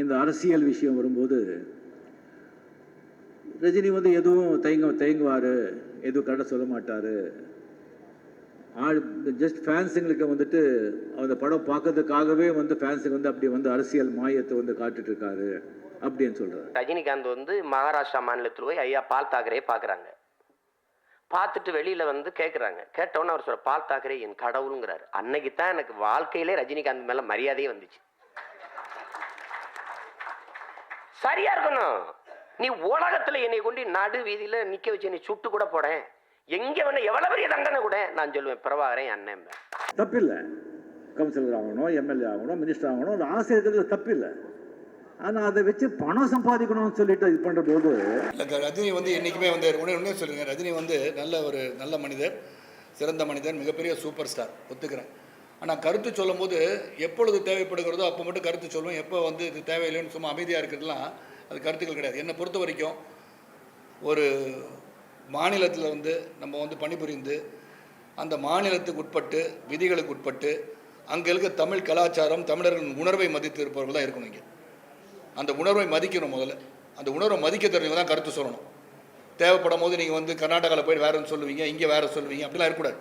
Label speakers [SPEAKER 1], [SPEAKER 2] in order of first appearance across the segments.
[SPEAKER 1] இந்த அரசியல் விஷயம் வரும்போது ரஜினி வந்து எதுவும் தயங்க தயங்குவார் எதுவும் கரெக்டாக சொல்ல மாட்டார். ஆள் ஜஸ்ட் ஃபேன்ஸுங்களுக்கு வந்துட்டு அந்த படம் பார்க்கறதுக்காகவே வந்து ஃபேன்ஸுக்கு வந்து அப்படி வந்து அரசியல் மாயத்தை வந்து காட்டுட்ருக்காரு அப்படின்னு சொல்கிறார்
[SPEAKER 2] ரஜினிகாந்த் வந்து மகாராஷ்டிரா மாநிலத்தில் போய் ஐயா பால் தாக்கரே பார்க்குறாங்க. பார்த்துட்டு வெளியில் வந்து கேட்குறாங்க கேட்டோன்னே அவர் சொல்கிற பால் தாக்கரே என் கடவுளுங்கிறாரு. அன்னைக்கு தான் எனக்கு வாழ்க்கையிலே ரஜினிகாந்த் மேலே மரியாதையே வந்துச்சு. சரியா இருக்கணும். நீ உலகத்துல என்னை கொண்டு நடு வீதியில நிக்க வச்சு நீ சுட்டு கூட போடேன். எங்க வேணா எவ்வளவு பெரிய தண்டனை கூட நான் சொல்லுவேன். பிரபாகரன் என் அண்ணன்
[SPEAKER 1] தப்பில்லை. கவுன்சிலர் ஆகணும் எம்எல்ஏ ஆகணும் மினிஸ்டர் ஆகணும் அது ஆசை இருக்கிறது தப்பில்லை. ஆனால் அதை வச்சு பணம் சம்பாதிக்கணும்னு சொல்லிட்டு இது பண்ணுற போது
[SPEAKER 3] ரஜினி வந்து என்றைக்குமே வந்து உடனே உடனே சொல்லுங்கள் ரஜினி வந்து நல்ல ஒரு நல்ல மனிதர் சிறந்த மனிதர் மிகப்பெரிய சூப்பர் ஸ்டார் ஒத்துக்கிறேன். ஆனால் கருத்து சொல்லும்போது எப்பொழுது தேவைப்படுகிறதோ அப்போ மட்டும் கருத்து சொல்லுவோம். எப்போ வந்து இது தேவையில்லைன்னு சும்மா அமைதியாக இருக்கிறதுலாம் அது கருத்துக்கள் கிடையாது. என்னை பொறுத்த வரைக்கும் ஒரு மாநிலத்தில் வந்து நம்ம வந்து பணிபுரிந்து அந்த மாநிலத்துக்கு உட்பட்டு விதிகளுக்கு உட்பட்டு அங்கே இருக்க தமிழ் கலாச்சாரம் தமிழர்களின் உணர்வை மதித்து இருப்பவர்கள் தான் இருக்கணும் இங்கே. அந்த உணர்வை மதிக்கணும் முதல்ல. அந்த உணர்வை மதிக்க தெரிஞ்சவங்க தான் கருத்து சொல்லணும். தேவைப்படும் போது நீங்கள் வந்து கர்நாடகாவில் போய் வேறன்னு சொல்லுவீங்க இங்கே வேறு சொல்லுவீங்க அப்படிலாம் இருக்கக்கூடாது.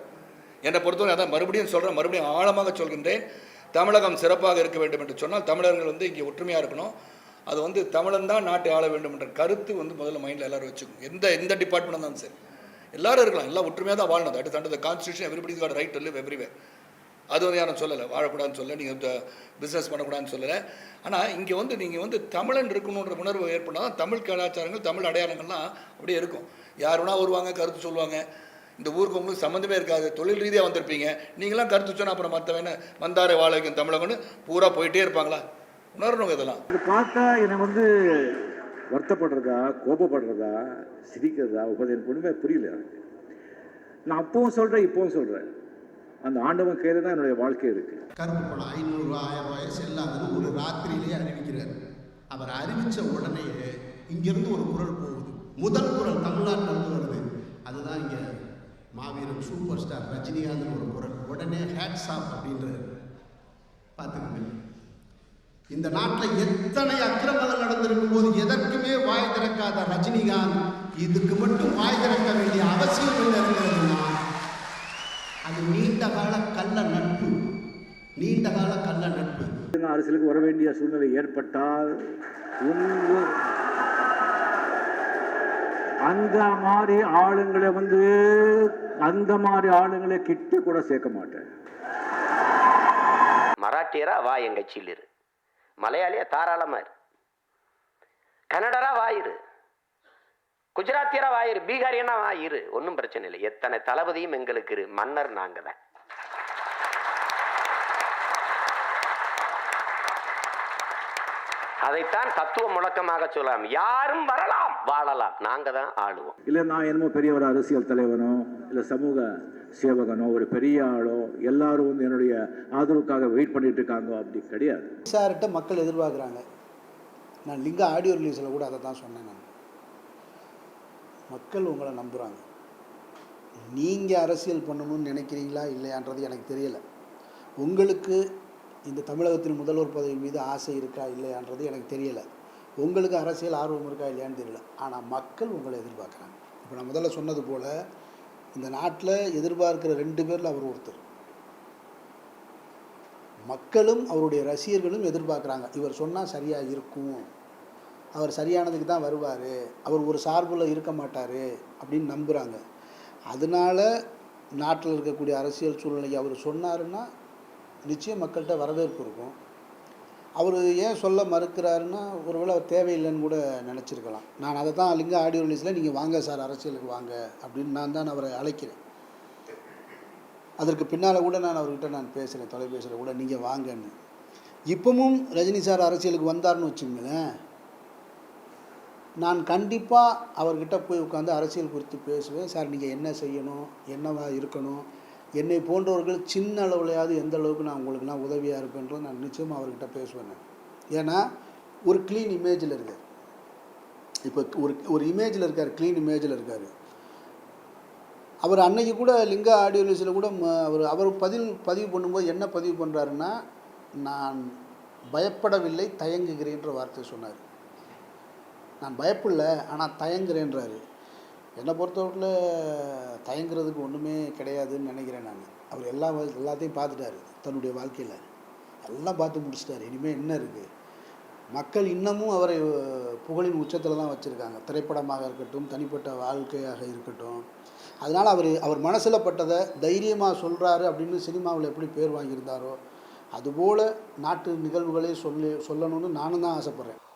[SPEAKER 3] என்னை பொறுத்தவரை அதான் மறுபடியும் சொல்கிறேன் மறுபடியும் ஆழமாக சொல்கின்றேன். தமிழகம் சிறப்பாக இருக்க வேண்டும் என்று சொன்னால் தமிழர்கள் வந்து இங்கே ஒற்றுமையாக இருக்கணும். அது வந்து தமிழன் தான் நாட்டை ஆள வேண்டும் என்ற கருத்து வந்து முதல்ல மைண்டில் எல்லாரும் வச்சுக்கணும். எந்த எந்த டிபார்ட்மெண்ட் தான் சரி. எல்லாரும் இருக்கலாம். எல்லாம் ஒற்றுமையாக தான் வாழணும் that is under the constitution everybody got right to live everywhere அது வந்து யாரும் சொல்லலை. வாழக்கூடாதுன்னு சொல்ல நீங்கள் பிஸ்னஸ் பண்ணக்கூடாதுன்னு சொல்லலை. ஆனால் இங்கே வந்து நீங்கள் வந்து தமிழன் இருக்கணுன்ற உணர்வு ஏற்பட்டால் தான் தமிழ் கலாச்சாரங்கள் தமிழ் அடையாளங்கள்லாம் அப்படியே இருக்கும். யார் வேணா வருவாங்க கருத்து சொல்லுவாங்க. இந்த ஊருக்கு உங்களுக்கு சம்மந்தமே இருக்காது. தொழில் ரீதியாக வந்திருப்பீங்க. நீங்களாம் கருத்து சொன்னால் அப்புறம் மற்றவன வந்தாரை வாழ வைக்கும் தமிழகம்னு பூரா போயிட்டே இருப்பாங்களா? உணரணுங்க இதெல்லாம்.
[SPEAKER 1] இது பார்த்தா எனக்கு வந்து வருத்தப்படுறதா கோபப்படுறதா சிரிக்கிறதா உபதி எனக்கு ஒன்றுமே புரியல எனக்கு. நான் அப்பவும் சொல்கிறேன் இப்பவும் சொல்கிறேன் அந்த ஆண்டவன் கையில் தான் என்னுடைய வாழ்க்கை இருக்குது
[SPEAKER 4] கருப்பு பணம் ஐநூறுரூவா ஆயிரம் ரூபாய் செல்லாதுன்னு ஒரு ராத்திரியிலேயே அறிவிக்கிறார். அவர் அறிவித்த உடனேயே இங்கிருந்து ஒரு குரல் போகுது. முதல் குரல் தமிழ்நாட்டிலிருந்து வருது. அதுதான் இங்கே மாவீரன் சூப்பர் ஸ்டார் ரஜினிகாந்த்னு ஒரு குரல் உடனே ஹேட்ஸ் ஆஃப் அப்படின்றார். பார்த்துக்கோங்க. இந்த நாட்டில் எத்தனை அக்கிரமங்கள் நடந்திருக்கும் போது எதற்குமே வாய் திறக்காத ரஜினிகாந்த் இதுக்கு மட்டும் வாய் திறக்க வேண்டிய அவசியம் என்ன இருக்கிறதுனா அது நீண்ட கால கள்ள நட்பு. நீண்ட கால கள்ள நட்பு.
[SPEAKER 1] அரசியலுக்கு வர வேண்டிய சூழ்நிலை ஏற்பட்டால் உங்க அந்த மாதிரி ஆளுங்களை வந்து அந்த மாதிரி ஆளுங்களை கிட்ட கூட சேர்க்க மாட்டேன்.
[SPEAKER 2] மராட்டியரா வா என் கட்சியில் இரு. மலையாளியா தாராளமா இரு. கன்னடரா வா இரு. குஜராத்தியரா வாயிரு பீகாரியனா வா இரு. ஒன்றும் பிரச்சனை இல்லை. எத்தனை தளபதியும் எங்களுக்கு இரு. மன்னர் நாங்கள் தான் அதைத்தான் தத்துவ முழக்கமாக சொல்லலாம். யாரும் வரலாம். வாழலாம். நாங்க தான் ஆளுவோம்.
[SPEAKER 1] இல்லை நான் என்னமோ பெரிய ஒரு அரசியல் தலைவனோ இல்லை சமூக சேவகனோ ஒரு பெரிய ஆளோ எல்லாரும் வந்து என்னுடைய ஆதரவுக்காக வெயிட் பண்ணிட்டு இருக்காங்க அப்படி கிடையாது.
[SPEAKER 5] சார்கிட்ட மக்கள் எதிர்பார்க்குறாங்க. நான் லிங்கா ஆடியோ ரிலீஸில் கூட அதை தான் சொன்னேன் நான். மக்கள் உங்களை நம்புகிறாங்க நீங்கள் அரசியல் பண்ணணும்னு நினைக்கிறீங்களா இல்லையான்றது எனக்கு தெரியலை. உங்களுக்கு இந்த தமிழகத்தின் முதல்வர் பதவி மீது ஆசை இருக்கா இல்லையான்றது எனக்கு தெரியலை. உங்களுக்கு அரசியல் ஆர்வம் இருக்கா இல்லையான்னு தெரியல. ஆனால் மக்கள் உங்களை எதிர்பார்க்குறாங்க. இப்போ நான் முதல்ல சொன்னது போல் இந்த நாட்டில் எதிர்பார்க்கிற ரெண்டு பேரில் அவர் ஒருத்தர். மக்களும் அவருடைய ரசிகர்களும் எதிர்பார்க்குறாங்க. இவர் சொன்னால் சரியாக இருக்கும். அவர் சரியானதுக்கு தான் வருவார். அவர் ஒரு சார்பில் இருக்க மாட்டார் அப்படின்னு நம்புகிறாங்க அதனால நாட்டில் இருக்கக்கூடிய அரசியல் சூழ்நிலை அவர் சொன்னாருன்னா நிச்சயம் மக்கள்கிட்ட வரவேற்பு இருக்கும். அவர் ஏன் சொல்ல மறுக்கிறாருன்னா ஒருவேளை அவர் தேவையில்லைன்னு கூட நினச்சிருக்கலாம். நான் அதை தான் லிங்க ஆடியோ ரிலீஸில் நீங்கள் வாங்க சார் அரசியலுக்கு வாங்க அப்படின்னு நான் தான் அவரை அழைக்கிறேன். அதற்கு பின்னால் கூட நான் அவர்கிட்ட நான் பேசுகிறேன் தொலைபேசியில் கூட நீங்கள் வாங்கன்னு. இப்பவும் ரஜினி சார் அரசியலுக்கு வந்தார்னு வச்சுங்களேன் நான் கண்டிப்பாக அவர்கிட்ட போய் உட்காந்து அரசியல் குறித்து பேசுவேன். சார் நீங்கள் என்ன செய்யணும் என்னவா இருக்கணும் என்னை போன்றவர்கள் சின்ன அளவுலையாவது எந்த அளவுக்கு நான் உங்களுக்கு நான் உதவியாக இருப்பேன்றது நான் நிச்சயமாக அவர்கிட்ட பேசுவேன் ஏன்னா ஒரு க்ளீன் இமேஜில் இருக்கார். இப்போ ஒரு ஒரு இமேஜில் இருக்கார் க்ளீன் இமேஜில் இருக்கார். அவர் அன்னைக்கு கூட லிங்க ஆடியோ நியூஸில் கூட அவர் அவர் பதில் பதிவு பண்ணும்போது என்ன பதிவு பண்ணுறாருன்னா நான் பயப்படவில்லை தயங்குகிறேன்ற வார்த்தை சொன்னார். நான் பயப்படல ஆனால் தயங்குறேன்றாரு. என்னை பொறுத்தவரையில் தயங்குறதுக்கு ஒன்றுமே கிடையாதுன்னு நினைக்கிறேன் நான். அவர் எல்லா எல்லாத்தையும் பார்த்துட்டாரு தன்னுடைய வாழ்க்கையில். எல்லாம் பார்த்து முடிச்சிட்டாரு. இனிமேல் என்ன இருக்குது மக்கள் இன்னமும் அவரை புகழின் உச்சத்தில் தான் வச்சுருக்காங்க. திரைப்படமாக இருக்கட்டும் தனிப்பட்ட வாழ்க்கையாக இருக்கட்டும். அதனால் அவர் அவர் மனசில் பட்டதை தைரியமாக சொல்கிறாரு அப்படின்னு சினிமாவில் எப்படி பேர் வாங்கியிருந்தாரோ அதுபோல் நாட்டு நிகழ்வுகளே சொல்லி சொல்லணும்னு நானும் தான் ஆசைப்பட்றேன்.